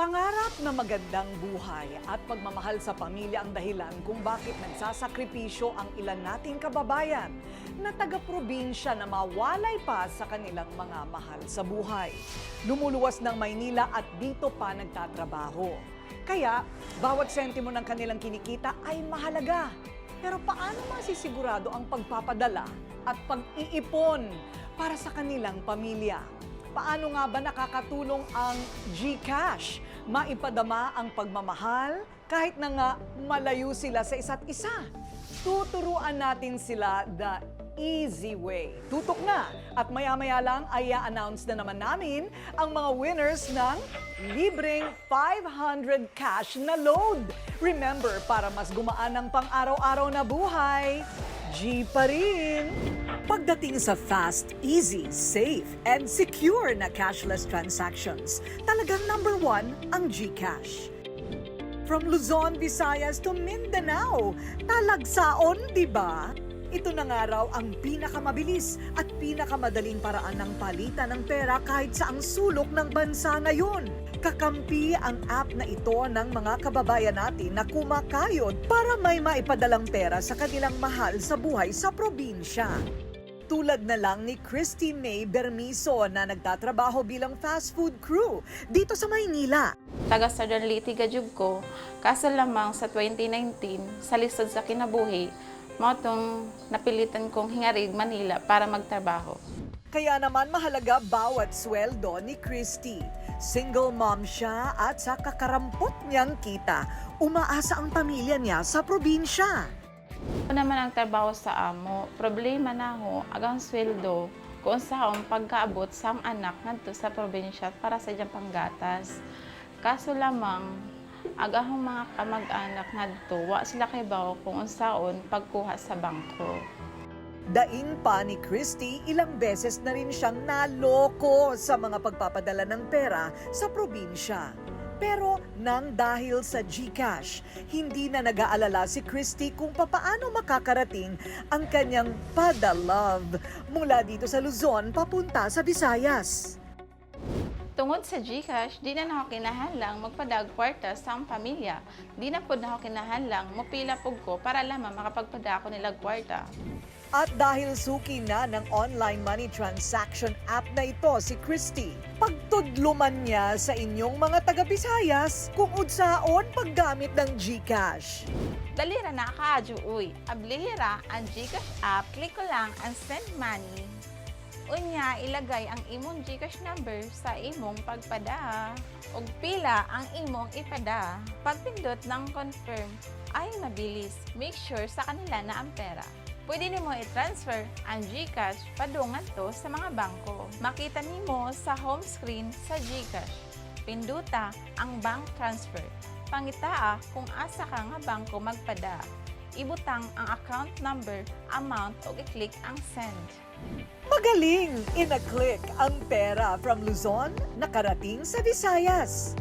Pangarap na magandang buhay at pagmamahal sa pamilya ang dahilan kung bakit nagsasakripisyo ang ilan nating kababayan na taga-probinsya na mawalay pa sa kanilang mga mahal sa buhay. Lumuluwas ng Maynila at dito pa nagtatrabaho. Kaya, bawat sentimo ng kanilang kinikita ay mahalaga. Pero paano masisigurado ang pagpapadala at pag-iipon para sa kanilang pamilya? Paano nga ba nakakatulong ang GCash? Maipadama ang pagmamahal kahit na nga malayo sila sa isa't isa. Tuturuan natin sila the easy way. Tutok na at maya-maya lang ay i-announce na naman namin ang mga winners ng libreng 500 cash na load. Remember, para mas gumaan ang pang-araw-araw na buhay, G pa rin. Pagdating sa fast, easy, safe, and secure na cashless transactions, talagang number one ang GCash. From Luzon, Visayas to Mindanao, talagsaon, di ba? Ito na nga raw ang pinakamabilis at pinakamadaling paraan ng palitan ng pera kahit sa ang sulok ng bansa ngayon. Kakampi ang app na ito ng mga kababayan natin na kumakayod para may maipadalang pera sa kanilang mahal sa buhay sa probinsya. Tulad na lang ni Christy May Bermiso na nagtatrabaho bilang fast food crew dito sa Maynila. taga Southern Leyte Gajub ko, kaso lamang sa 2019, sa lisod sa kinabuhi, mo tong napilitan kong hingarig Manila para magtrabaho. Kaya naman mahalaga bawat sweldo ni Christy. Single mom siya at sa kakarampot niyang kita, umaasa ang pamilya niya sa probinsya. Ako naman ang trabaho sa amo, problema na ho, agang sweldo, kung saan pagkaabot sa anak ngadto sa probinsya para sa diyang panggatas. Kaso lamang, agahong mga kamag-anak ngadto, wa sila kay bawo kung unsaon pagkuha sa bangko. Daing pa ni Christy, ilang beses na rin siyang naloko sa mga pagpapadala ng pera sa probinsya. Pero nang dahil sa GCash, hindi na nag-aalala si Christy kung papaano makakarating ang kanyang pada-love mula dito sa Luzon papunta sa Visayas. Tungod sa GCash, di na ako kinahanglang magpadag kwarta sa ang pamilya. Di na po na ako kinahanglang mupila pug ko para lamang makapagpada ako nila kwarta. At dahil suki na ng online money transaction app na ito si Christy, pagtudluman niya sa inyong mga taga-Visayas kung unsaon paggamit ng GCash. Dalira na kaadyo uy. Ablihira ang GCash app, click ko lang ang send money. Unya, ilagay ang imong GCash number sa imong pagpada. ug pila ang imong ipada. Pagpindot ng confirm, ay mabilis. Make sure sa kanila na ang pera. Pwede nimo i-transfer ang GCash padungan to sa mga bangko. Makita nimo sa home screen sa GCash. Pinduta ang bank transfer. Pangitaa kung asa ka nga bangko magpada. Ibutang ang account number, amount o i-click ang send. Magaling! Ina-click ang pera from Luzon nakarating sa Visayas.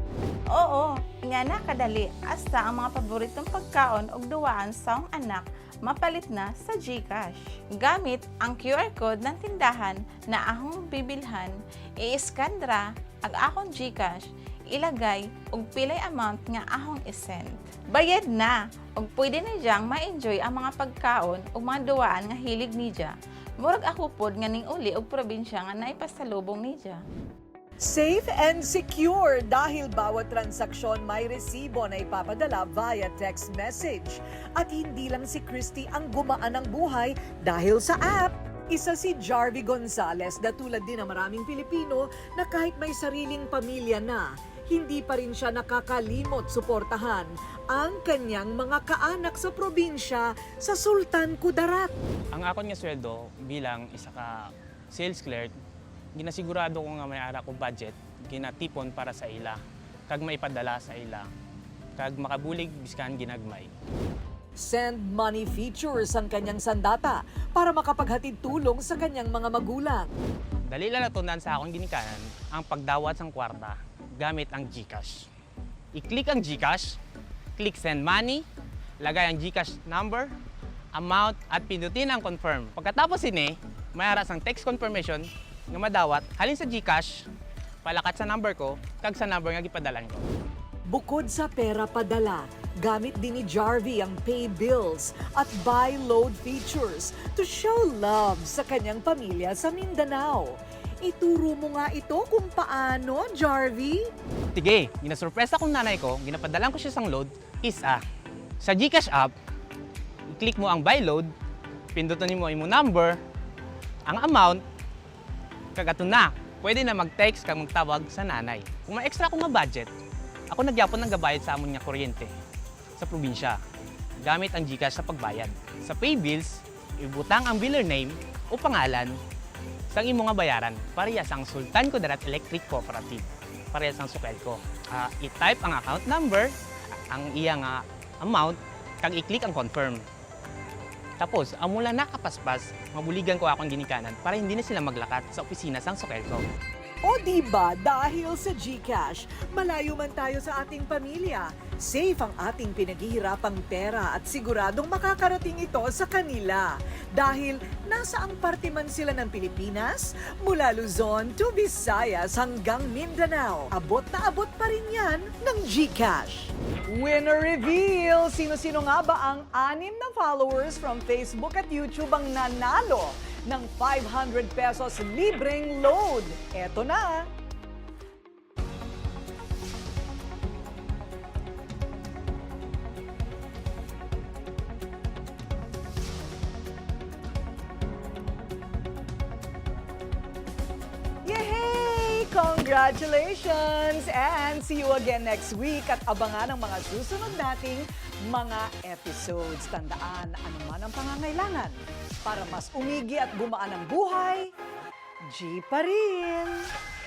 Oo, nga na kadali hasta ang mga paboritong pagkaon og duwaan sa ang anak mapalit na sa GCash. Gamit ang QR code ng tindahan na ahong bibilhan, i-scan ra ang akong GCash, ilagay og pilay amount nga ahong isend. Bayad na og pwede na diyang ma-enjoy ang mga pagkaon ug mga duwaan nga hilig niya. Murag ako pod nga ning uli og probinsya nga naipasalubong niya. Safe and secure dahil bawat transaksyon may resibo na ipapadala via text message. At hindi lang si Christy ang gumaan ng buhay dahil sa app. Isa si Jarvie Gonzalez na tulad din ng maraming Pilipino na kahit may sariling pamilya na, hindi pa rin siya nakakalimot suportahan ang kanyang mga kaanak sa probinsya sa Sultan Kudarat. Ang akon nga sweldo bilang isa ka sales clerk, ginasigurado ko nga may ara ko budget, ginatipon para sa ila, kag maipadala sa ila, kag makabulig biskan ginagmay. Send money features ang kanyang sandata para makapaghatid tulong sa kanyang mga magulang. Dali lang natunan sa akong ginikanan ang pagdawat sang kwarta gamit ang GCash. I-click ang GCash, click send money, lagay ang GCash number, amount at pindutin ang confirm. Pagkatapos ini, may aras ang text confirmation nga madawat halin sa GCash palakat sa number ko, kag sa number nga gipadalan ko. Bukod sa pera padala, gamit din ni Jarvie ang pay bills at buy load features to show love sa kanyang pamilya sa Mindanao. Ituro mo nga ito kung paano, Jarvie. Tige, ginasurpresa kong nanay ko, ginapadalan ko siya sang load, is ah, sa Gcash app, i-click mo ang buy load, pindutin mo yung number, ang amount, kagato na, pwede na mag-text kang magtawag sa nanay. Kung may extra akong budget, ako nagyapon ng gabayad sa amon nga kuryente sa probinsya. Gamit ang Gcash sa pagbayad. Sa pay bills, ibutang ang biller name o pangalan sang imo nga bayaran parehas ang Sultan Kudarat Electric Cooperative. Parehas ang sukel ko. Ah, i-type ang account number, ang iya nga amount, kag i-click ang confirm. Tapos, amula nakapaspas, mabuligan ko akong ginikanan para hindi na sila maglakat sa opisina sang sukel ko. O di ba dahil sa GCash, malayo man tayo sa ating pamilya, safe ang ating pinaghihirapang pera at siguradong makakarating ito sa kanila. Dahil nasa ang parte man sila ng Pilipinas, mula Luzon to Visayas hanggang Mindanao. Abot na abot pa rin yan ng GCash. Winner reveal! Sino-sino nga ba ang anim na followers from Facebook at YouTube ang nanalo ng 500 pesos libreng load? Eto na! Congratulations! And see you again next week at abangan ang mga susunod nating mga episodes. Tandaan, ano man ang pangangailangan para mas umigi at gumaan ang buhay, G pa rin!